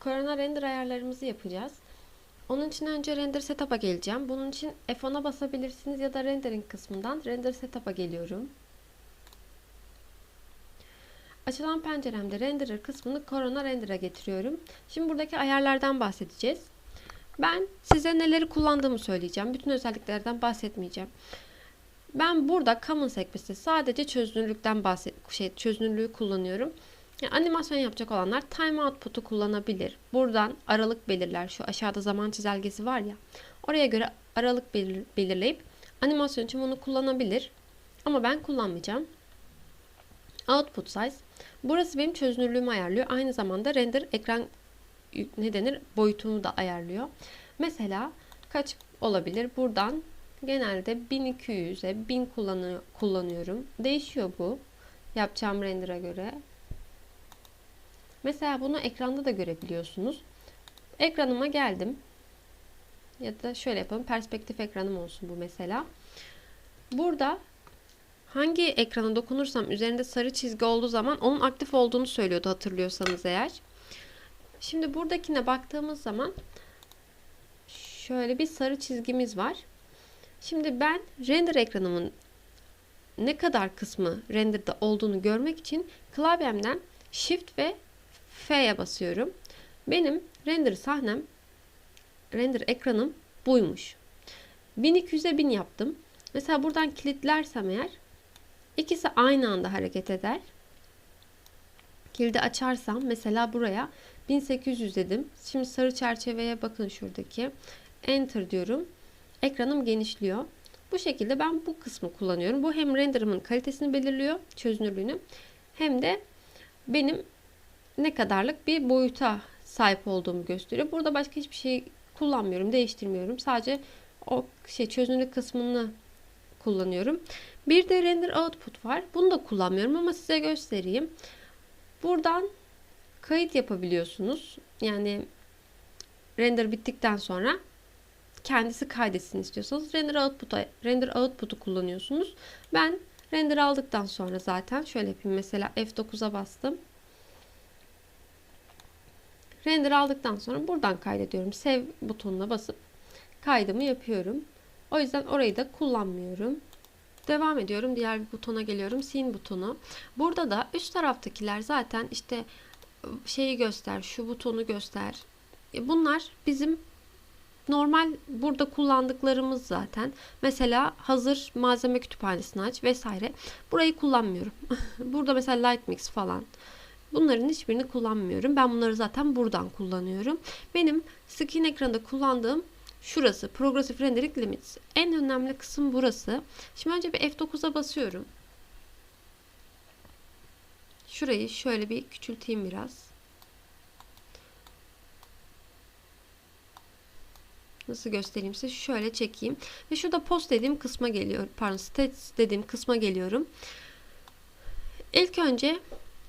Corona render ayarlarımızı yapacağız. Onun için önce render setup'a geleceğim. Bunun için F10'a basabilirsiniz ya da rendering kısmından render setup'a geliyorum. Açılan penceremde renderer kısmını Corona render'a getiriyorum. Şimdi buradaki ayarlardan bahsedeceğiz. Ben size neleri kullandığımı söyleyeceğim. Bütün özelliklerden bahsetmeyeceğim. Ben burada Common sekmesi sadece çözünürlükten bahset şey çözünürlüğü kullanıyorum. Yani animasyon yapacak olanlar time output'u kullanabilir. Buradan aralık belirler. Şu aşağıda zaman çizelgesi var ya. Oraya göre aralık belir, belirleyip animasyon için bunu kullanabilir. Ama ben kullanmayacağım. Output size. Burası benim çözünürlüğümü ayarlıyor. Aynı zamanda render ekran ne denir boyutunu da ayarlıyor. Mesela kaç olabilir? Buradan genelde 1200'e 1000 kullanıyor, kullanıyorum. Değişiyor bu. Yapacağım render'a göre. Mesela bunu ekranda da görebiliyorsunuz. Ekranıma geldim. Ya da şöyle yapalım. Perspektif ekranım olsun bu mesela. Burada hangi ekrana dokunursam üzerinde sarı çizgi olduğu zaman onun aktif olduğunu söylüyordu hatırlıyorsanız eğer. Şimdi buradakine baktığımız zaman şöyle bir sarı çizgimiz var. Şimdi ben render ekranımın ne kadar kısmı renderda olduğunu görmek için klavyemden Shift ve F'ye basıyorum. Benim render sahnem, render ekranım buymuş. 1200'e 1000 yaptım. Mesela buradan kilitlersem eğer ikisi aynı anda hareket eder. Kilidi açarsam mesela buraya 1800 dedim. Şimdi sarı çerçeveye bakın şuradaki. Enter diyorum. Ekranım genişliyor. Bu şekilde ben bu kısmı kullanıyorum. Bu hem renderımın kalitesini belirliyor, çözünürlüğünü hem de benim ne kadarlık bir boyuta sahip olduğumu gösteriyor. Burada başka hiçbir şey kullanmıyorum, değiştirmiyorum. Sadece o şey çözünürlük kısmını kullanıyorum. Bir de render output var. Bunu da kullanmıyorum ama size göstereyim. Buradan kayıt yapabiliyorsunuz. Yani render bittikten sonra kendisi kaydetsin istiyorsanız render output'u render output'u kullanıyorsunuz. Ben render aldıktan sonra zaten şöyle yapayım mesela F9'a bastım. Render aldıktan sonra buradan kaydediyorum. Save butonuna basıp kaydımı yapıyorum. O yüzden orayı da kullanmıyorum. Devam ediyorum. Diğer bir butona geliyorum. Scene butonu. Burada da üst taraftakiler zaten işte şeyi göster, şu butonu göster. E, bunlar bizim normal burada kullandıklarımız zaten. Mesela hazır malzeme kütüphanesini aç vesaire. Burayı kullanmıyorum. burada mesela Light Mix falan. Bunların hiçbirini kullanmıyorum. Ben bunları zaten buradan kullanıyorum. Benim skin ekranda kullandığım şurası. Progressive Rendering Limits. En önemli kısım burası. Şimdi önce bir F9'a basıyorum. Şurayı şöyle bir küçülteyim biraz. Nasıl göstereyim size? Şöyle çekeyim. Ve şurada post dediğim kısma geliyor. Pardon stats dediğim kısma geliyorum. İlk önce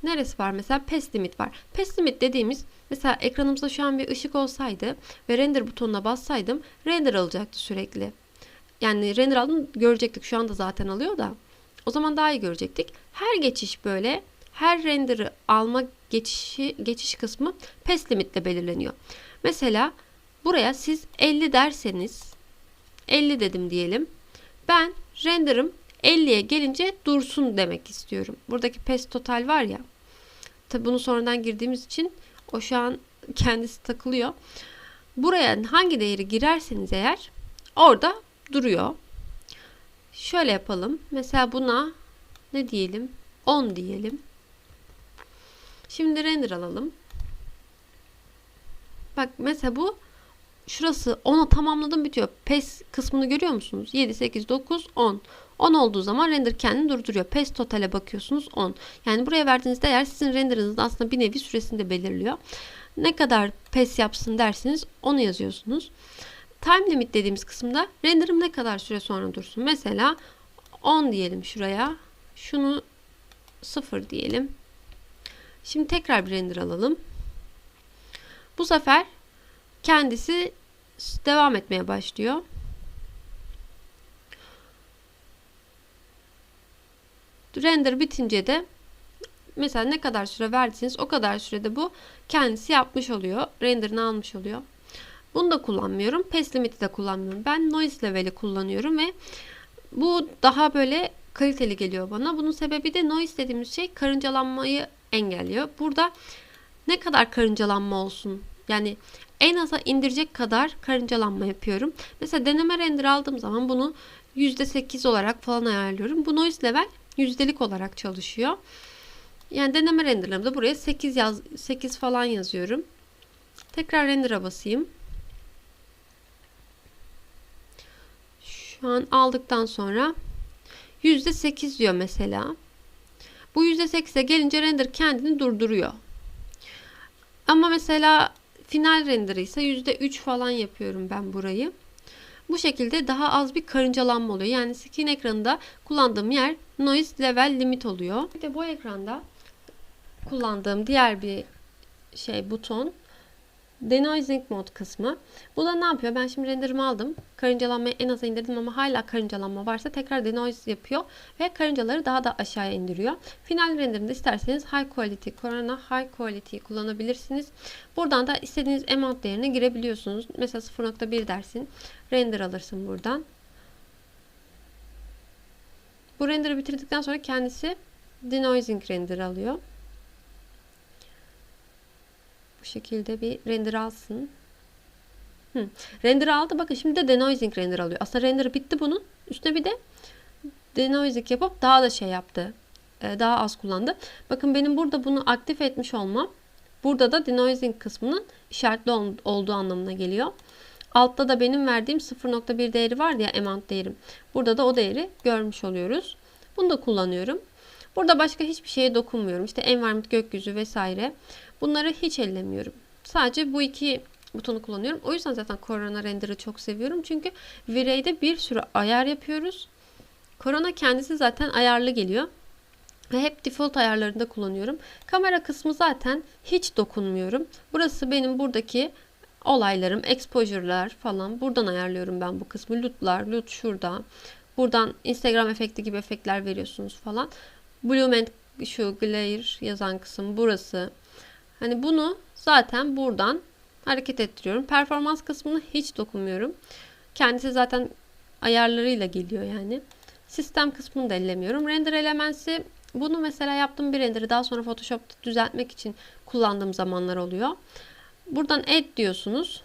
neresi var? Mesela PES limit var. PES limit dediğimiz mesela ekranımızda şu an bir ışık olsaydı ve render butonuna bassaydım render alacaktı sürekli. Yani render aldım görecektik. Şu anda zaten alıyor da. O zaman daha iyi görecektik. Her geçiş böyle her render'ı alma geçişi geçiş kısmı PES limitle belirleniyor. Mesela buraya siz 50 derseniz 50 dedim diyelim. Ben render'ım 50'ye gelince dursun demek istiyorum. Buradaki PES total var ya. Tabi bunu sonradan girdiğimiz için o şu an kendisi takılıyor. Buraya hangi değeri girerseniz eğer orada duruyor. Şöyle yapalım. Mesela buna ne diyelim? 10 diyelim. Şimdi render alalım. Bak mesela bu şurası 10'a tamamladım bitiyor. PES kısmını görüyor musunuz? 7, 8, 9, 10. 10 olduğu zaman render kendini durduruyor. PES totale bakıyorsunuz 10. Yani buraya verdiğiniz değer sizin renderınızın aslında bir nevi süresini de belirliyor. Ne kadar PES yapsın derseniz onu yazıyorsunuz. Time limit dediğimiz kısımda renderim ne kadar süre sonra dursun. Mesela 10 diyelim şuraya. Şunu 0 diyelim. Şimdi tekrar bir render alalım. Bu sefer kendisi devam etmeye başlıyor. Render bitince de Mesela ne kadar süre verdiyseniz o kadar sürede bu kendisi yapmış oluyor. Renderını almış oluyor. Bunu da kullanmıyorum. Pace Limit'i de kullanmıyorum. Ben Noise Level'i kullanıyorum ve bu daha böyle kaliteli geliyor bana. Bunun sebebi de noise dediğimiz şey karıncalanmayı engelliyor. Burada ne kadar karıncalanma olsun yani en aza indirecek kadar karıncalanma yapıyorum. Mesela deneme render aldığım zaman bunu %8 olarak falan ayarlıyorum. Bu noise level yüzdelik olarak çalışıyor. Yani deneme renderlarımda buraya 8 yaz 8 falan yazıyorum. Tekrar render'a basayım. Şu an aldıktan sonra %8 diyor mesela. Bu %8'e gelince render kendini durduruyor. Ama mesela final render ise %3 falan yapıyorum ben burayı. Bu şekilde daha az bir karıncalanma oluyor. Yani skin ekranında kullandığım yer noise level limit oluyor. Bir de bu ekranda kullandığım diğer bir şey buton Denoising mode kısmı. Bu da ne yapıyor? Ben şimdi renderimi aldım. Karıncalanmayı en aza indirdim ama hala karıncalanma varsa tekrar denoise yapıyor ve karıncaları daha da aşağıya indiriyor. Final renderimde isterseniz high quality, Corona high quality kullanabilirsiniz. Buradan da istediğiniz amount değerine girebiliyorsunuz. Mesela 0.1 dersin. Render alırsın buradan. Bu render'ı bitirdikten sonra kendisi denoising render alıyor. Bu şekilde bir render alsın. Hı. Render aldı. Bakın şimdi de denoising render alıyor. Aslında render bitti bunun. Üstüne bir de denoising yapıp daha da şey yaptı. Ee, daha az kullandı. Bakın benim burada bunu aktif etmiş olmam. Burada da denoising kısmının işaretli olduğu anlamına geliyor. Altta da benim verdiğim 0.1 değeri var ya amount değerim. Burada da o değeri görmüş oluyoruz. Bunu da kullanıyorum. Burada başka hiçbir şeye dokunmuyorum. İşte environment, gökyüzü vesaire. Bunları hiç ellemiyorum. Sadece bu iki butonu kullanıyorum. O yüzden zaten Corona Render'ı çok seviyorum. Çünkü V-Ray'de bir sürü ayar yapıyoruz. Corona kendisi zaten ayarlı geliyor. Ve hep default ayarlarında kullanıyorum. Kamera kısmı zaten hiç dokunmuyorum. Burası benim buradaki olaylarım, exposure'lar falan. Buradan ayarlıyorum ben bu kısmı. Loot'lar, loot şurada. Buradan Instagram efekti gibi efektler veriyorsunuz falan. Blument şu glare yazan kısım burası. Hani bunu zaten buradan hareket ettiriyorum. Performans kısmını hiç dokunmuyorum. Kendisi zaten ayarlarıyla geliyor yani. Sistem kısmını da ellemiyorum. Render elementsi bunu mesela yaptığım bir render'i daha sonra Photoshop'ta düzeltmek için kullandığım zamanlar oluyor. Buradan add diyorsunuz.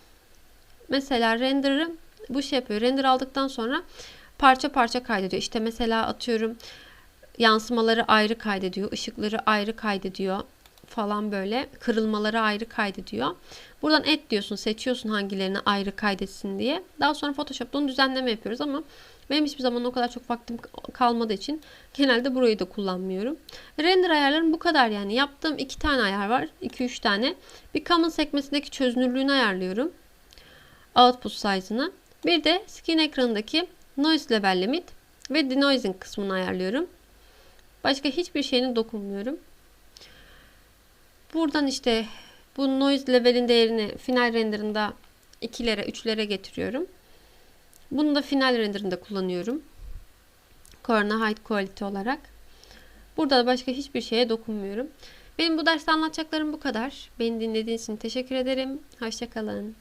Mesela render'ı bu şey yapıyor. Render aldıktan sonra parça parça kaydediyor. İşte mesela atıyorum yansımaları ayrı kaydediyor, ışıkları ayrı kaydediyor falan böyle kırılmaları ayrı kaydediyor. Buradan et diyorsun, seçiyorsun hangilerini ayrı kaydetsin diye. Daha sonra Photoshop'ta onu düzenleme yapıyoruz ama benim hiçbir zaman o kadar çok vaktim kalmadığı için genelde burayı da kullanmıyorum. Render ayarlarım bu kadar yani. Yaptığım iki tane ayar var. 2-3 tane. Bir common sekmesindeki çözünürlüğünü ayarlıyorum. Output size'ını. Bir de skin ekranındaki noise level limit ve denoising kısmını ayarlıyorum. Başka hiçbir şeyine dokunmuyorum. Buradan işte bu noise level'in değerini final renderında 2'lere 3'lere getiriyorum. Bunu da final renderında kullanıyorum. Corona High Quality olarak. Burada da başka hiçbir şeye dokunmuyorum. Benim bu derste anlatacaklarım bu kadar. Beni dinlediğiniz için teşekkür ederim. Hoşçakalın.